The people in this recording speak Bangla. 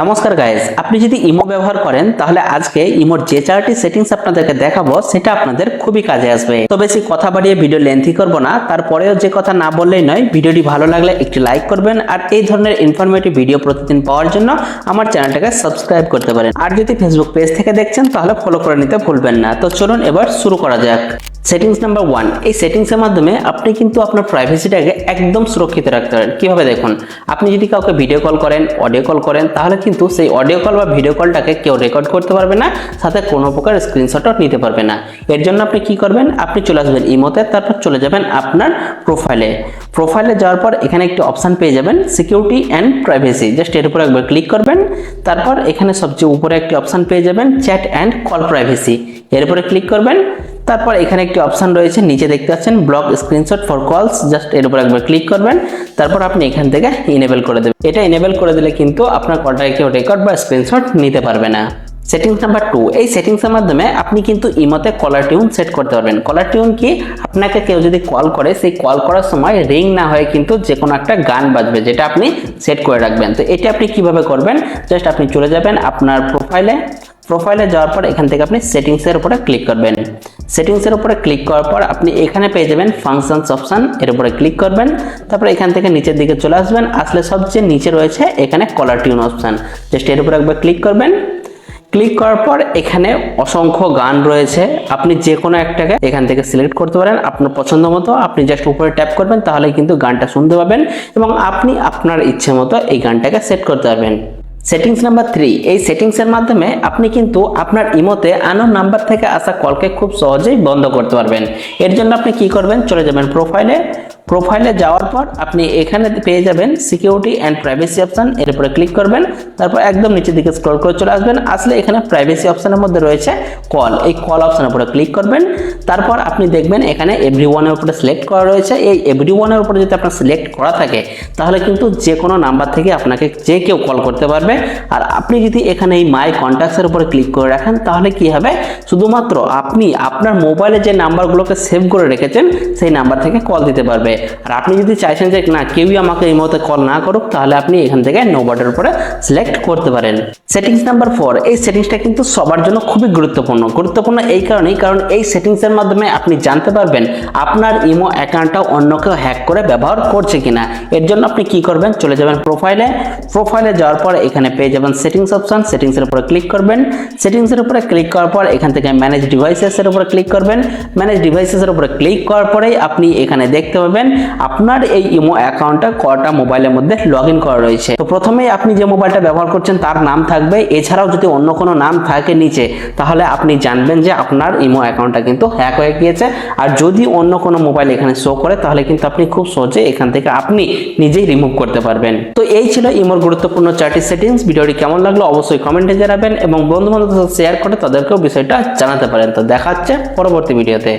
নমস্কার গাইজ আপনি যদি ইমো ব্যবহার করেন, তাহলে আজকে ইমোর যে চারটি সেটিংস আপনাদেরকে দেখাবো, সেটা আপনাদের খুবই কাজে আসবে। তো বেশি কথা বাড়িয়ে ভিডিও লেন্থি করব না, তারপরেও যে কথা না বললেই নয় ভিডিওটি ভালো লাগলে একটি লাইক করবেন, আর এই ধরনের ইনফরমেটিভ ভিডিও প্রতিদিন পাওয়ার জন্য আমার চ্যানেলটাকে সাবস্ক্রাইব করতে পারেন। আর যদি ফেসবুক পেজ থেকে দেখছেন, তাহলে ফলো করে নিতে ভুলবেন না। তো চলুন এবার শুরু করা যাক। সেটিংস নাম্বার ওয়ান এই সেটিংসের মাধ্যমে আপনি কিন্তু আপনার প্রাইভেসিটাকে একদম সুরক্ষিত রাখতে পারেন। কীভাবে দেখুন? আপনি যদি কাউকে ভিডিও কল করেন অডিও কল করেন, তাহলে কিন্তু সেই অডিও কল বা ভিডিও কলটাকে কেউ রেকর্ড করতে পারবে না, সাথে কোনো প্রকার স্ক্রিনশটও নিতে পারবে না। এর জন্য আপনি কি করবেন? আপনি চলে আসবেন ইমোতে তারপর চলে যাবেন আপনার প্রোফাইলে প্রোফাইলে যাওয়ার পর এখানে একটি অপশান পেয়ে যাবেন সিকিউরিটি অ্যান্ড প্রাইভেসি জাস্ট এর উপর একবার ক্লিক করবেন, তারপর এখানে সবচেয়ে উপরে একটি অপশান পেয়ে যাবেন চ্যাট অ্যান্ড কল প্রাইভেসি এর উপরে ক্লিক করবেন তারপর এখানে একটি অপশন রয়েছে, নিচে দেখতে পাচ্ছেন block screenshot for calls just এর উপর একবার ক্লিক করবেন, তারপর আপনি এখান থেকে ইনেবল করে দেবেন। এটা ইনেবল করে দিলে কিন্তু আপনার কলটাকে কেউ রেকর্ড বা স্ক্রিনশট নিতে পারবে না। সেটিংস নাম্বার টু এই সেটিংসের মাধ্যমে আপনি কিন্তু ইমোতে কলার টিউন সেট করতে পারবেন। কলার টিউন কি? আপনাকে কেউ যদি কল করে, সেই কল করার সময় রিং না হয়ে কিন্তু যে কোনো একটা গান বাজবে, যেটা আপনি সেট করে রাখবেন। তো এটা আপনি কীভাবে করবেন? জাস্ট আপনি চলে যাবেন আপনার প্রোফাইলে প্রোফাইলে যাওয়ার পর এখান থেকে আপনি সেটিংসের উপরে ক্লিক করবেন। সেটিংসের উপরে ক্লিক করার পর আপনি এখানে পেয়ে যাবেন ফাংশনস অপশন এর উপরে ক্লিক করবেন, তারপর এখান থেকে নিচের দিকে চলে আসবেন, আসলে সবচেয়ে নিচে রয়েছে এখানে কলার টিউন অপশন জাস্ট এর উপরে একবার ক্লিক করবেন। ক্লিক করার পর এখানে অসংখ্য গান রয়েছে। আপনি যে কোনো একটাকে এখান থেকে সিলেক্ট করতে পারেন আপনার পছন্দ মতো। আপনি জাস্ট উপরে ট্যাপ করবেন তাহলে কিন্তু গানটা শুনতে পাবেন এবং আপনি আপনার ইচ্ছে মতো এই গানটাকে সেট করতে পারবেন। সেটিংস নাম্বার থ্রি এই সেটিংসের মাধ্যমে আপনি কিন্তু আপনার ইমোতে আনোর নাম্বার থেকে আসা কলকে খুব সহজেই বন্ধ করতে পারবেন। এর জন্য আপনি কি করবেন? চলে যাবেন প্রোফাইলে প্রোফাইলে যাওয়ার পর আপনি এখানে পেয়ে যাবেন সিকিউরিটি অ্যান্ড প্রাইভেসি অপশন এর উপরে ক্লিক করবেন, তারপর একদম নিচের দিকে স্ক্রল করে চলে আসবেন। আসলে এখানে প্রাইভেসি অপশনের মধ্যে রয়েছে কল এই কল অপশনের উপরে ক্লিক করবেন। তারপর আপনি দেখবেন এখানে এভরি ওয়ানের উপরে সিলেক্ট করা রয়েছে। এই এভরি ওয়ানের উপরে যদি আপনার সিলেক্ট করা থাকে, তাহলে কিন্তু যে কোনো নাম্বার থেকে আপনাকে যে কেউ কল করতে পারবে। আর আপনি যদি এখানে এই মাই কন্ট্যাক্টসের উপরে ক্লিক করে রাখেন, তাহলে কি হবে? শুধুমাত্র আপনি আপনার মোবাইলে যে নাম্বারগুলোকে সেভ করে রেখেছেন, সেই নাম্বার থেকে কল দিতে পারবে। আর আপনি যদি চাইছেন যে না, কেউই আমাকে এই মুহূর্তে কল না করুক, তাহলে আপনি এখান থেকে নোবাটের উপরে সিলেক্ট করতে পারেন। সেটিংস নাম্বার ফোর এই সেটিংসটা কিন্তু সবার জন্য খুবই গুরুত্বপূর্ণ। গুরুত্বপূর্ণ এই কারণেই, কারণ এই সেটিংসের মাধ্যমে আপনি জানতে পারবেন আপনার ইমো অ্যাকাউন্টটা অন্য কেউ হ্যাক করে ব্যবহার করছে কিনা। এর জন্য আপনি কি করবেন? চলে যাবেন প্রোফাইলে প্রোফাইলে যাওয়ার পর এখানে পেয়ে যাবেন সেটিংস অপশন সেটিংসের উপরে ক্লিক করবেন। সেটিংসের উপরে ক্লিক করার পর এখান থেকে ম্যানেজ ডিভাইসেসের উপরে ক্লিক করবেন। ম্যানেজ ডিভাইসেসের উপরে ক্লিক করার পরেই আপনি এখানে দেখতে পাবেন আপনার এই ইমো অ্যাকাউন্টটা কটা মোবাইলের মধ্যে লগ ইন করা রয়েছে? তো প্রথমেই আপনি যে মোবাইলটা ব্যবহার করছেন, তার নাম থাকবে। এছাড়াও যদি অন্য কোনো নাম থাকে নিচে, তাহলে আপনি জানবেন যে আপনার ইমো অ্যাকাউন্টটা কিন্তু হ্যাক হয়ে গিয়েছে। আর যদি অন্য কোনো মোবাইল এখানে শো করে, তাহলে কিন্তু আপনি খুব সহজে এখান থেকে আপনি নিজেই রিমুভ করতে পারবেন। তো এই ছিল ইমোর গুরুত্বপূর্ণ চারটি সেটিংস ভিডিওটি কেমন লাগল অবশ্যই কমেন্টে জানাবেন এবং বন্ধু বান্ধবদের শেয়ার করে তাদেরকেও বিষয়টা জানাতে পারেন। তো দেখা হচ্ছে পরবর্তী ভিডিওতে